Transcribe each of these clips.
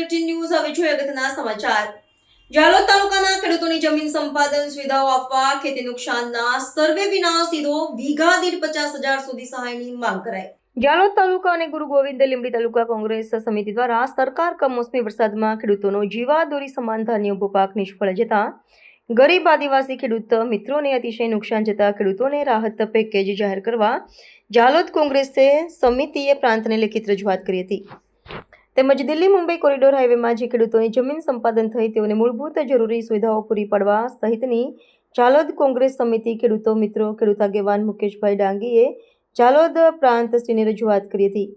Bulletin news હવે જોઈએ અગત્યના સમાચાર. જાલોદ તાલુકાના ખેડૂતોની જમીન સંપાદન સુવિધાઓ આપવા, ખેતી નુકસાનના સર્વે વિના સીધો વીઘા દીઠ પચાસ હજાર સુધી સહાયની માંગ કરાઈ. જાલોદ તાલુકા અને ગુરુ ગોવિંદ લીંબડી તાલુકા કોંગ્રેસ સમિતિ દ્વારા સરકાર કમોસમી વરસાદમાં ખેડૂતોનો જીવાદોરી સમાન ધાન્ય ઊભો નિષ્ફળ જતા ગરીબ આદિવાસી ખેડૂત મિત્રોને અતિશય નુકસાન જતા ખેડૂતોને રાહત પેકેજ જાહેર કરવા જાલોદ કોંગ્રેસે સમિતિએ પ્રાંતને લેખિત રજૂઆત કરી હતી. તેમજ દિલ્હી મુંબઈ કોરિડોર હાઈવેમાં જે ખેડૂતોની જમીન સંપાદન થઈ તેઓને મૂળભૂત જરૂરી સુવિધાઓ પૂરી પાડવા સહિતની ચાલોદ કોંગ્રેસ સમિતિ ખેડૂતો મિત્રો ખેડૂત આગેવાન મુકેશભાઈ ડાંગીએ જાલોદ પ્રાંતશ્રીને રજૂઆત કરી હતી.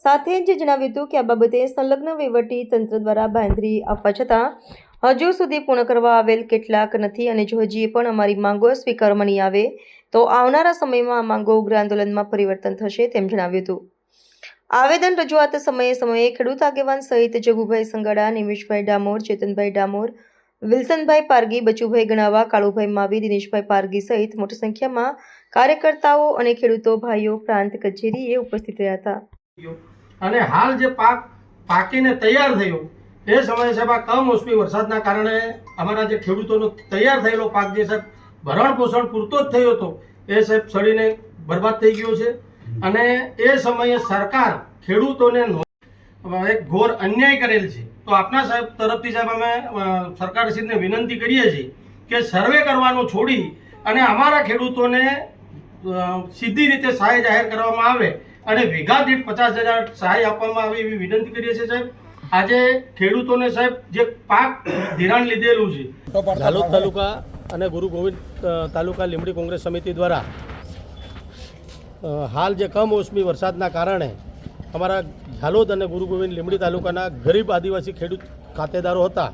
સાથે જ જણાવ્યું હતું કે આ બાબતે સંલગ્ન વહીવટી તંત્ર દ્વારા બાંધરી આપવા છતાં હજુ સુધી પૂર્ણ કરવા આવેલ કેટલાક નથી અને જો હજી પણ અમારી માંગો સ્વીકારવામાં નહીં આવે, તો આવનારા સમયમાં આ માંગો ઉગ્ર આંદોલનમાં પરિવર્તન થશે તેમ જણાવ્યું હતું. આવેદન રજૂઆત સમયે સમયે ખેડૂત આગેવાન સહિત જગુભાઈ સંગાડા નિમેશભાઈ ડામોર, ચેતનભાઈ ડામોર, વિલ્સનભાઈ પારગી, બચુભાઈ ગણાવા, કાળુભાઈ માવી, દિનેશભાઈ પારગી સહિત મોટી સંખ્યામાં કાર્યકર્તાઓ અને ખેડૂતો ભાઈઓ પ્રાંત કચેરીએ ઉપસ્થિત રહ્યા હતા. અને હાલ જે પાક પાકીને તૈયાર થયો, એ સમયે સાહેબ કમોસમી વરસાદના કારણે અમારા જે ખેડૂતોનો તૈયાર થયેલો પાક જે સાહેબ ભરણ પોષણ પૂરતો જ થયો હતો, એ સાહેબ સડીને બરબાદ થઈ ગયો છે. અને એ સમયે સરકાર ખેડૂતોને એક ઘોર અન્યાય કરેલ છે. તો આપના સાહેબ તરફથી સાહેબ અમે સરકારશ્રીને વિનંતી કરીએ છીએ કે સર્વે કરવાનું છોડી અને અમારા ખેડૂતોને સીધી રીતે સહાય જાહેર કરવામાં આવે અને વીઘા દીઠ પચાસ હજાર સહાય આપવામાં આવે એવી વિનંતી કરીએ છીએ સાહેબ. આજે ખેડૂતોને સાહેબ જે પાક ધિરાણ લીધેલું છે. ઝાલોદ તાલુકા અને ગુરુ ગોવિંદ તાલુકા લીંબડી કોંગ્રેસ સમિતિ દ્વારા હાલ જે કમોસમી વરસાદના કારણે અમારા ઝાલોદ અને ગુરુ ગોવિંદ લીંબડી તાલુકાના ગરીબ આદિવાસી ખેડૂત ખાતેદારો હતા.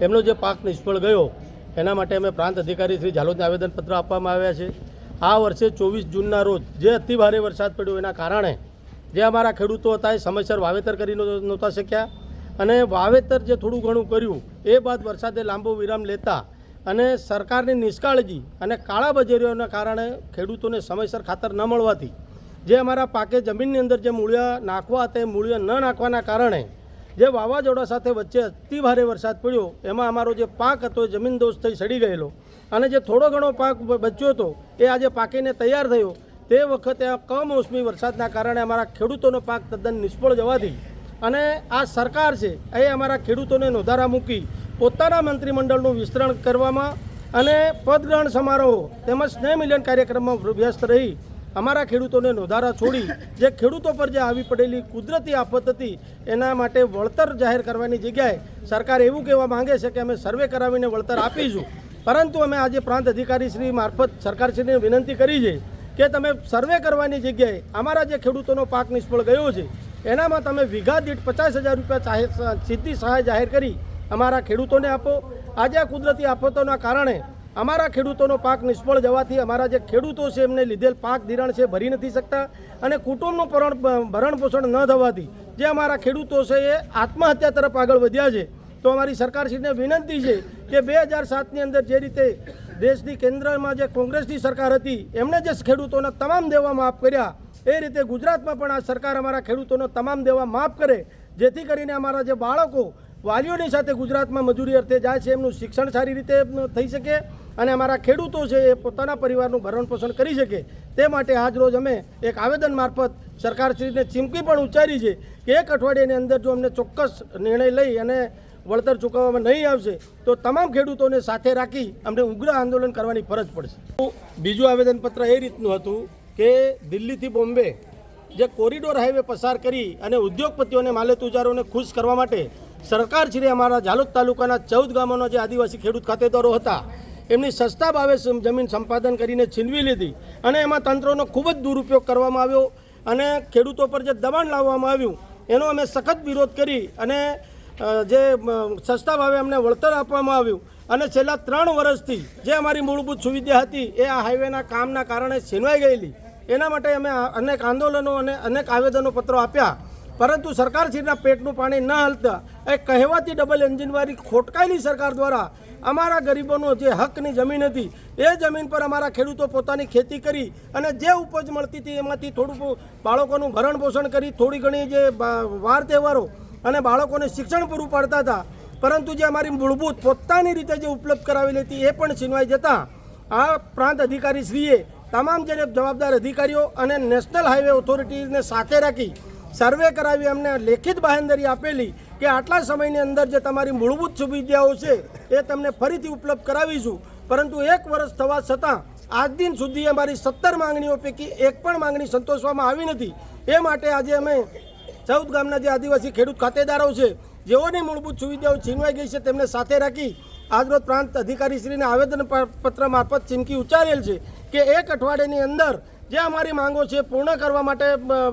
એમનો જે પાક નિષ્ફળ ગયો, એના માટે અમે પ્રાંત અધિકારી શ્રી ઝાલોદને આવેદનપત્ર આપવામાં આવ્યા છે. આ વર્ષે ચોવીસ જૂનના રોજ જે અતિ ભારે વરસાદ પડ્યો એના કારણે જે અમારા ખેડૂતો હતા એ સમયસર વાવેતર કરી નહોતા શક્યા. અને વાવેતર જે થોડું ઘણું કર્યું, એ બાદ વરસાદે લાંબો વિરામ લેતા અને સરકારની નિષ્કાળજી અને કાળા બજારીઓના કારણે ખેડૂતોને સમયસર ખાતર ન મળવાથી જે અમારા પાકે જમીનની અંદર જે મૂળિયા નાખવા તે મૂળિયા ન નાખવાના કારણે જે વાવાઝોડા સાથે વચ્ચે અતિ ભારે વરસાદ પડ્યો, એમાં અમારો જે પાક હતો એ જમીન દોષ થઈ સડી ગયેલો. અને જે થોડો ઘણો પાક બચ્યો હતો, એ આજે પાકીને તૈયાર થયો. તે વખતે આ કમોસમી વરસાદના કારણે અમારા ખેડૂતોનો પાક તદ્દન નિષ્ફળ જવાથી અને આ સરકાર છે, એ અમારા ખેડૂતોને નોધારા મૂકી પોતાના મંત્રીમંડળનું વિસ્તરણ કરવામાં અને પદગ્રહણ સમારોહ તેમજ સ્નેહ મિલન કાર્યક્રમમાં વ્યસ્ત રહી અમારા ખેડૂતોને નોધારા છોડી જે ખેડૂતો પર જે આવી પડેલી કુદરતી આફત હતી એના માટે વળતર જાહેર કરવાની જગ્યાએ સરકાર એવું કહેવા માંગે છે કે અમે સર્વે કરાવીને વળતર આપીશું. પરંતુ અમે આજે પ્રાંત અધિકારી શ્રી મારફત સરકારશ્રીને વિનંતી કરી છે કે તમે સર્વે કરવાની જગ્યાએ અમારા જે ખેડૂતોનો પાક નિષ્ફળ ગયો છે, એનામાં તમે વીઘા દીઠ પચાસ હજાર રૂપિયા સીધી સહાય જાહેર કરી અમારા ખેડૂતોને આપો. આજે આ કુદરતી આફતોના કારણે અમારા ખેડૂતોનો પાક નિષ્ફળ જવાથી અમારા જે ખેડૂતો છે એમને લીધેલ પાક ધિરાણ છે ભરી નથી શકતા અને કુટુંબનું ભરણ ભરણ પોષણ ન થવાથી જે અમારા ખેડૂતો છે એ આત્મહત્યા તરફ આગળ વધ્યા છે. તો અમારી સરકારશ્રીને વિનંતી છે કે બે હજાર સાતની અંદર જે રીતે દેશની કેન્દ્રમાં જે કોંગ્રેસની સરકાર હતી એમણે જે ખેડૂતોના તમામ દેવા માફ કર્યા, એ રીતે ગુજરાતમાં પણ આ સરકાર અમારા ખેડૂતોનો તમામ દેવા માફ કરે, જેથી કરીને અમારા જે બાળકો વાલીઓની સાથે ગુજરાતમાં મજૂરી અર્થે જાય છે, એમનું શિક્ષણ સારી રીતે થઈ શકે અને અમારા ખેડૂતો છે એ પોતાના પરિવારનું ભરણ પોષણ કરી શકે. તે માટે આજ રોજ અમે એક આવેદન મારફત સરકારશ્રીને ચીમકી પણ ઉચ્ચારી છે કે એક અઠવાડિયાની અંદર જો અમને ચોક્કસ નિર્ણય લઈ અને વળતર ચૂકવવામાં નહીં આવશે, તો તમામ ખેડૂતોને સાથે રાખી અમને ઉગ્ર આંદોલન કરવાની ફરજ પડશે. બીજું આવેદનપત્ર એ રીતનું હતું કે દિલ્હીથી બોમ્બે જે કોરિડોર હાઈવે પસાર કરી અને ઉદ્યોગપતિઓને માલેતુજારોને ખુશ કરવા માટે સરકાર શ્રી અમારા ઝાલોદ તાલુકાના ચૌદ ગામોના જે આદિવાસી ખેડૂત ખાતેદારો હતા, એમની સસ્તા ભાવે જમીન સંપાદન કરીને છીનવી લીધી અને એમાં તંત્રનો ખૂબ જ દુરુપયોગ કરવામાં આવ્યો અને ખેડૂતો પર જે દબાણ લાવવામાં આવ્યું, એનો અમે સખત વિરોધ કરી અને જે સસ્તા ભાવે અમને વળતર આપવામાં આવ્યું અને છેલ્લા ત્રણ વર્ષથી જે અમારી મૂળભૂત સુવિધા હતી એ આ હાઈવેના કામના કારણે છીનવાઈ ગયેલી. એના માટે અમે અનેક આંદોલનો અને અનેક આવેદનો પત્રો આપ્યા પરંતુ સરકારશ્રીના પેટનું પાણી ન હલતા એ કહેવાતી ડબલ એન્જિનવાળી ખોટકાયેલી સરકાર દ્વારા અમારા ગરીબોનો જે હકની જમીન હતી, એ જમીન પર અમારા ખેડૂતો પોતાની ખેતી કરી અને જે ઉપજ મળતી હતી એમાંથી થોડું બાળકોનું ભરણ પોષણ કરી, થોડી ઘણી જે વાર તહેવારો અને બાળકોને શિક્ષણ પૂરું પાડતા હતા. પરંતુ જે અમારી મૂળભૂત પોતાની રીતે જે ઉપલબ્ધ કરાવેલી હતી, એ પણ છીનવાઈ જતાં આ પ્રાંત અધિકારી શ્રીએ તમામ જે જવાબદાર અધિકારીઓ અને નેશનલ હાઈવે ઓથોરિટીને સાથે રાખી સર્વે કરાવી અમને લેખિત બાહેંધરી આપેલી કે આટલા સમયની અંદર જે તમારી મૂળભૂત સુવિધાઓ છે એ તમને ફરીથી ઉપલબ્ધ કરાવીશું. પરંતુ એક વર્ષ થવા છતાં આજ દિન સુધી અમારી સત્તર માંગણીઓ પૈકી એક પણ માંગણી સંતોષવામાં આવી નથી. એ માટે આજે અમે ચૌદ ગામના જે આદિવાસી ખેડૂત ખાતેદારો છે, જેઓની મૂળભૂત સુવિધાઓ છીનવાઈ ગઈ છે તેમને સાથે રાખી આજરોજ પ્રાંત અધિકારીશ્રીને આવેદન પ- પત્ર મારફત ચીમકી ઉચ્ચારેલ છે કે એક અઠવાડિયાની અંદર જે અમારી માંગો છે પૂર્ણ કરવા માટે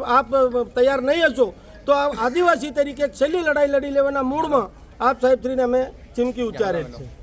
આપ તૈયાર નહીં હશો, તો આદિવાસી તરીકે છેલ્લી લડાઈ લડી લેવાના મૂળમાં આપ સાહેબશ્રીને અમે ચીમકી ઉચ્ચારેલ છે